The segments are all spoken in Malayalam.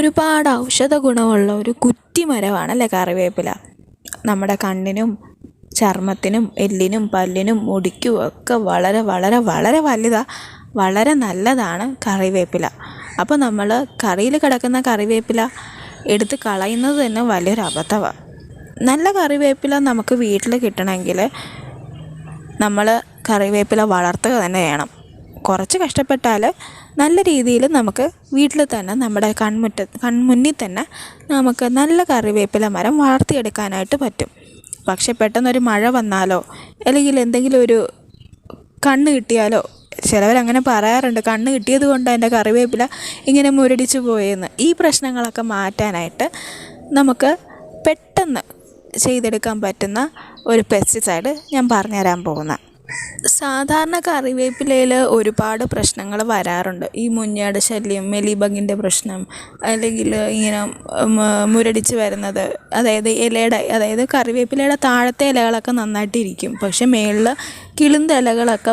ഒരുപാട് ഔഷധ ഗുണമുള്ള ഒരു കുറ്റിമരമാണ് അല്ലേ കറിവേപ്പില. നമ്മുടെ കണ്ണിനും ചർമ്മത്തിനും എല്ലിനും പല്ലിനും മുടിക്കും ഒക്കെ വളരെ വളരെ വളരെ വലുതാണ് വളരെ നല്ലതാണ് കറിവേപ്പില. അപ്പോൾ നമ്മൾ കറിയിൽ കിടക്കുന്ന കറിവേപ്പില എടുത്ത് കളയുന്നത് തന്നെ വലിയൊരു അബദ്ധമാണ് നല്ല കറിവേപ്പില നമുക്ക് വീട്ടിൽ കിട്ടണമെങ്കിൽ നമ്മൾ കറിവേപ്പില വളർത്തുക തന്നെ വേണം. കുറച്ച് കഷ്ടപ്പെട്ടാൽ നല്ല രീതിയിൽ നമുക്ക് വീട്ടിൽ തന്നെ നമ്മുടെ കൺമുറ്റ കൺമുന്നിൽ തന്നെ നമുക്ക് നല്ല കറിവേപ്പില മരം വളർത്തിയെടുക്കാനായിട്ട് പറ്റും. പക്ഷെ പെട്ടെന്നൊരു മഴ വന്നാലോ അല്ലെങ്കിൽ എന്തെങ്കിലും ഒരു കണ്ണ് കിട്ടിയാലോ ചിലവരങ്ങനെ പറയാറുണ്ട് കണ്ണ് കിട്ടിയത് കൊണ്ട് എന്റെ കറിവേപ്പില ഇങ്ങനെ മുരടിച്ചു പോയെന്ന്. ഈ പ്രശ്നങ്ങളൊക്കെ മാറ്റാനായിട്ട് നമുക്ക് പെട്ടെന്ന് ചെയ്തെടുക്കാൻ പറ്റുന്ന ഒരു പെസ്റ്റിസൈഡ് ഞാൻ പറഞ്ഞുതരാൻ പോകുന്ന സാധാരണ കറിവേപ്പിലയിൽ ഒരുപാട് പ്രശ്നങ്ങൾ വരാറുണ്ട്. ഈ മുഞ്ഞയുടെ ശല്യം മെലിബഗിന്റെ പ്രശ്നം അല്ലെങ്കിൽ ഇങ്ങനെ മുരടിച്ച് വരുന്നത് അതായത് ഇലയുടെ അതായത് കറിവേപ്പിലയുടെ താഴത്തെ ഇലകളൊക്കെ നന്നായിട്ടിരിക്കും. പക്ഷെ മേളിൽ കിളിന്ത ഇലകളൊക്കെ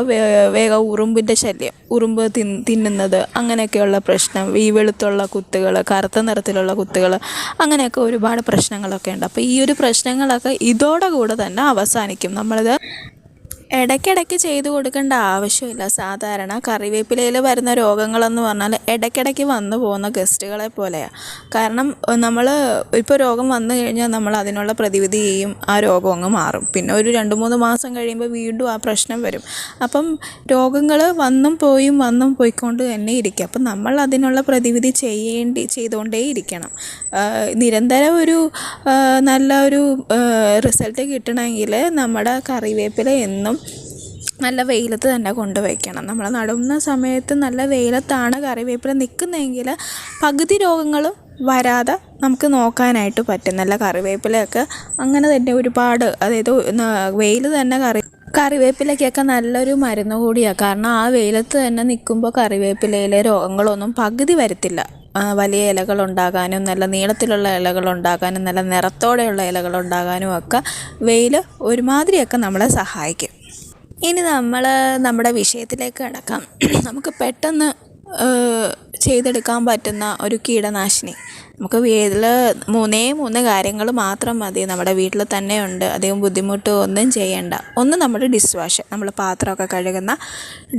വേഗം ഉറുമ്പിന്റെ ശല്യം ഉറുമ്പ് തിൻ തിന്നുന്നത് അങ്ങനെയൊക്കെയുള്ള പ്രശ്നം ഈ വെളുത്തുള്ള കുത്തുകൾ കറുത്ത നിറത്തിലുള്ള കുത്തുകൾ അങ്ങനെയൊക്കെ ഒരുപാട് പ്രശ്നങ്ങളൊക്കെ ഉണ്ട്. അപ്പോൾ ഈ ഒരു പ്രശ്നങ്ങളൊക്കെ ഇതോടെ കൂടെ തന്നെ അവസാനിക്കും. നമ്മളിത് ഇടയ്ക്കിടയ്ക്ക് ചെയ്തു കൊടുക്കേണ്ട ആവശ്യമില്ല. സാധാരണ കറിവേപ്പിലയിൽ വരുന്ന രോഗങ്ങളെന്ന് പറഞ്ഞാൽ ഇടയ്ക്കിടയ്ക്ക് വന്നു പോകുന്ന ഗസ്റ്റുകളെ പോലെയാണ് കാരണം നമ്മൾ ഇപ്പോൾ രോഗം വന്നു കഴിഞ്ഞാൽ നമ്മൾ അതിനുള്ള പ്രതിവിധി ചെയ്യും ആ രോഗം അങ്ങ് മാറും. പിന്നെ ഒരു രണ്ട് മൂന്ന് മാസം കഴിയുമ്പോൾ വീണ്ടും ആ പ്രശ്നം വരും. അപ്പം രോഗങ്ങൾ വന്നും പോയും വന്നും പോയിക്കൊണ്ട് തന്നെ ഇരിക്കും. അപ്പം നമ്മൾ അതിനുള്ള പ്രതിവിധി ചെയ്യേണ്ടി ചെയ്തുകൊണ്ടേ ഇരിക്കണം. നിരന്തരം ഒരു നല്ല ഒരു റിസൾട്ട് കിട്ടണമെങ്കിൽ നമ്മുടെ കറിവേപ്പില എന്നും നല്ല വെയിലത്ത് തന്നെ കൊണ്ട് വയ്ക്കണം നമ്മൾ നടുന്ന സമയത്ത് നല്ല വെയിലത്താണ് കറിവേപ്പില നിൽക്കുന്നതെങ്കിൽ പകുതി രോഗങ്ങളും വരാതെ നമുക്ക് നോക്കാനായിട്ട് പറ്റും. നല്ല കറിവേപ്പിലയൊക്കെ അങ്ങനെ തന്നെ ഒരുപാട് അതായത് വെയിൽ തന്നെ കറി കറിവേപ്പിലയ്ക്കൊക്കെ നല്ലൊരു മരുന്ന് കൂടിയാണ് കാരണം ആ വെയിലത്ത് തന്നെ നിൽക്കുമ്പോൾ കറിവേപ്പിലയിലെ രോഗങ്ങളൊന്നും പകുതി വരത്തില്ല. വലിയ ഇലകൾ ഉണ്ടാകാനും നല്ല നീളത്തിലുള്ള ഇലകൾ ഉണ്ടാകാനും നല്ല നിറത്തോടെയുള്ള ഇലകൾ ഉണ്ടാകാനും ഒക്കെ വെയിൽ ഒരുമാതിരിയൊക്കെ നമ്മളെ സഹായിക്കും. ഇനി നമ്മൾ നമ്മുടെ വിഷയത്തിലേക്ക് കടക്കാം. നമുക്ക് പെട്ടെന്ന് ചെയ്തെടുക്കാൻ പറ്റുന്ന ഒരു കീടനാശിനി. നമുക്ക് വീട്ടിൽ മൂന്നേ മൂന്ന് കാര്യങ്ങൾ മാത്രം മതി. നമ്മുടെ വീട്ടിൽ തന്നെ ഉണ്ട്. അധികം ബുദ്ധിമുട്ട് ഒന്നും ചെയ്യേണ്ട. ഒന്ന് നമ്മുടെ ഡിഷ് വാഷ് നമ്മൾ പാത്രമൊക്കെ കഴുകുന്ന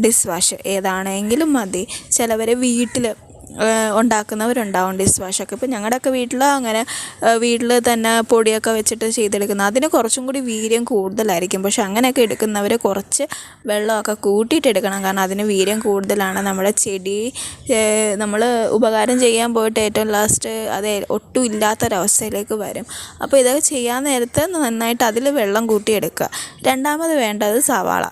ഡിഷ് വാഷ് ഏതാണെങ്കിലും മതി. ചിലവർ വീട്ടിൽ ഉണ്ടാക്കുന്നവരുണ്ടാവും ഡിഷ് വാഷൊക്കെ. ഇപ്പം ഞങ്ങളുടെയൊക്കെ വീട്ടിൽ അങ്ങനെ വീട്ടിൽ തന്നെ പൊടിയൊക്കെ വെച്ചിട്ട് ചെയ്തെടുക്കുന്ന അതിന് കുറച്ചും കൂടി വീര്യം കൂടുതലായിരിക്കും. പക്ഷെ അങ്ങനെയൊക്കെ എടുക്കുന്നവർ കുറച്ച് വെള്ളമൊക്കെ കൂട്ടിയിട്ട് എടുക്കണം. കാരണം അതിന് വീര്യം കൂടുതലാണ്. നമ്മുടെ ചെടി നമ്മൾ ഉപകാരം ചെയ്യാൻ പോയിട്ട് ഏറ്റവും ലാസ്റ്റ് അത് ഒട്ടും ഇല്ലാത്തൊരവസ്ഥയിലേക്ക് വരും. അപ്പോൾ ഇതൊക്കെ ചെയ്യാൻ നേരത്ത് നന്നായിട്ട് അതിൽ വെള്ളം കൂട്ടിയെടുക്കുക. രണ്ടാമത് വേണ്ടത് സവാള.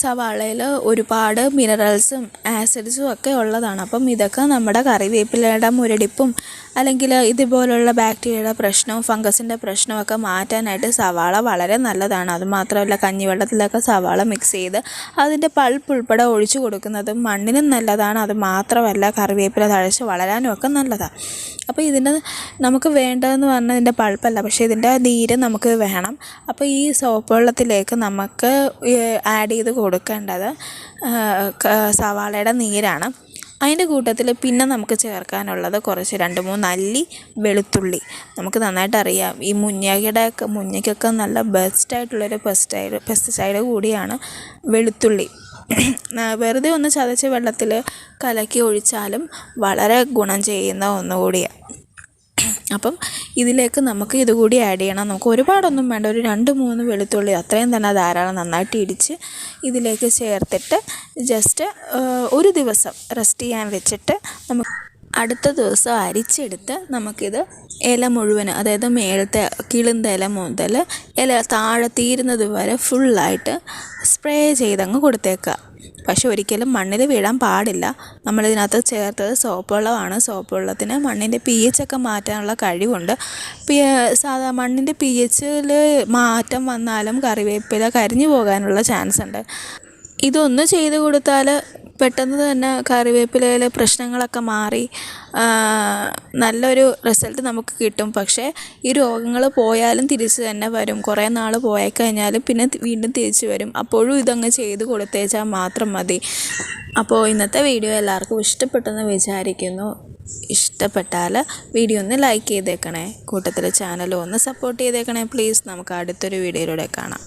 സവാളയിൽ ഒരുപാട് മിനറൽസും ആസിഡ്സും ഒക്കെ ഉള്ളതാണ്. അപ്പം ഇതൊക്കെ നമ്മുടെ കറിവേപ്പിലയുടെ മുരടിപ്പും അല്ലെങ്കിൽ ഇതുപോലുള്ള ബാക്ടീരിയയുടെ പ്രശ്നവും ഫംഗസിന്റെ പ്രശ്നവും ഒക്കെ മാറ്റാനായിട്ട് സവാള വളരെ നല്ലതാണ്. അതുമാത്രമല്ല കഞ്ഞിവെള്ളത്തിലൊക്കെ സവാള മിക്സ് ചെയ്ത് അതിന്റെ പൾപ്പ് ഉൾപ്പെടെ ഒഴിച്ചു കൊടുക്കുന്നതും മണ്ണിനും നല്ലതാണ്. അത് മാത്രമല്ല കറിവേപ്പില തഴച്ച് വളരാനും ഒക്കെ നല്ലതാണ്. അപ്പോൾ ഇതിന്റെ നമുക്ക് വേണ്ടതെന്ന് പറഞ്ഞാൽ ഇതിന്റെ പൾപ്പല്ല പക്ഷേ ഇതിന്റെ നീര് നമുക്ക് വേണം. അപ്പോൾ ഈ സോപ്പ് വെള്ളത്തിലേക്ക് നമുക്ക് ആഡ് ചെയ്ത് കൊടുക്കേണ്ടത് സവാളയുടെ നീരാണ്. അതിന്റെ കൂട്ടത്തിൽ പിന്നെ നമുക്ക് ചേർക്കാനുള്ളത് കുറച്ച് രണ്ട് മൂന്ന് അല്ലി വെളുത്തുള്ളി. നമുക്ക് നന്നായിട്ട് അറിയാം. ഈ മുഞ്ഞയുടെ ഒക്കെ മുഞ്ഞയ്ക്കൊക്കെ നല്ല ബെസ്റ്റായിട്ടുള്ളൊരു പെസ്റ്റൈഡ് പെസ്റ്റിസൈഡ് കൂടിയാണ് വെളുത്തുള്ളി. വെറുതെ ഒന്ന് ചതച്ച് വെള്ളത്തിൽ കലക്കി ഒഴിച്ചാലും വളരെ ഗുണം ചെയ്യുന്ന ഒന്നുകൂടിയാണ് അപ്പം ഇതിലേക്ക് നമുക്ക് ഇതുകൂടി ആഡ് ചെയ്യണം. നമുക്ക് ഒരുപാടൊന്നും വേണ്ട. ഒരു രണ്ട് മൂന്ന് വെളുത്തുള്ളി അത്രയും തന്നെ ധാരാളം നന്നായിട്ട് ഇടിച്ച് ഇതിലേക്ക് ചേർത്തിട്ട് ജസ്റ്റ് ഒരു ദിവസം റെസ്റ്റ് ചെയ്യാൻ വെച്ചിട്ട് നമുക്ക് അടുത്ത ദിവസം അരിച്ചെടുത്ത് നമുക്കിത് ഇല മുഴുവൻ അതായത് മേളത്തെ കിളുന്ത ഇല മുതൽ ഇല താഴെ തീരുന്നത് വരെ ഫുള്ളായിട്ട് സ്പ്രേ ചെയ്തങ്ങ് കൊടുത്തേക്കുക. പക്ഷെ ഒരിക്കലും മണ്ണിൽ വീഴാൻ പാടില്ല. നമ്മളിതിനകത്ത് ചേർത്തത് സോപ്പ് വെള്ളമാണ് സോപ്പ് വെള്ളത്തിന് മണ്ണിന്റെ പി എച്ച് ഒക്കെ മാറ്റാനുള്ള കഴിവുണ്ട്. പി സാധാ മണ്ണിന്റെ പി എച്ചിൽ മാറ്റം വന്നാലും കറിവേപ്പില കരിഞ്ഞു പോകാനുള്ള ചാൻസ് ഉണ്ട്. ഇതൊന്ന് ചെയ്ത് കൊടുത്താൽ പെട്ടെന്ന് തന്നെ കറിവേപ്പിലയിലെ പ്രശ്നങ്ങളൊക്കെ മാറി നല്ലൊരു റിസൾട്ട് നമുക്ക് കിട്ടും. പക്ഷേ ഈ രോഗങ്ങൾ പോയാലും തിരിച്ച് തന്നെ വരും. കുറേ നാൾ പോയി കഴിഞ്ഞാലും പിന്നെ വീണ്ടും തിരിച്ച് വരും. അപ്പോഴും ഇതങ്ങ് ചെയ്ത് കൊടുത്തേച്ചാൽ മാത്രം മതി. അപ്പോൾ ഇന്നത്തെ വീഡിയോ എല്ലാവർക്കും ഇഷ്ടപ്പെട്ടെന്ന് വിചാരിക്കുന്നു. ഇഷ്ടപ്പെട്ടാൽ വീഡിയോ ഒന്ന് ലൈക്ക് ചെയ്തേക്കണേ. കൂട്ടത്തിൽ ചാനൽ ഒന്ന് സപ്പോർട്ട് ചെയ്തേക്കണേ. പ്ലീസ് നമുക്ക് അടുത്തൊരു വീഡിയോയിലൂടെ കാണാം.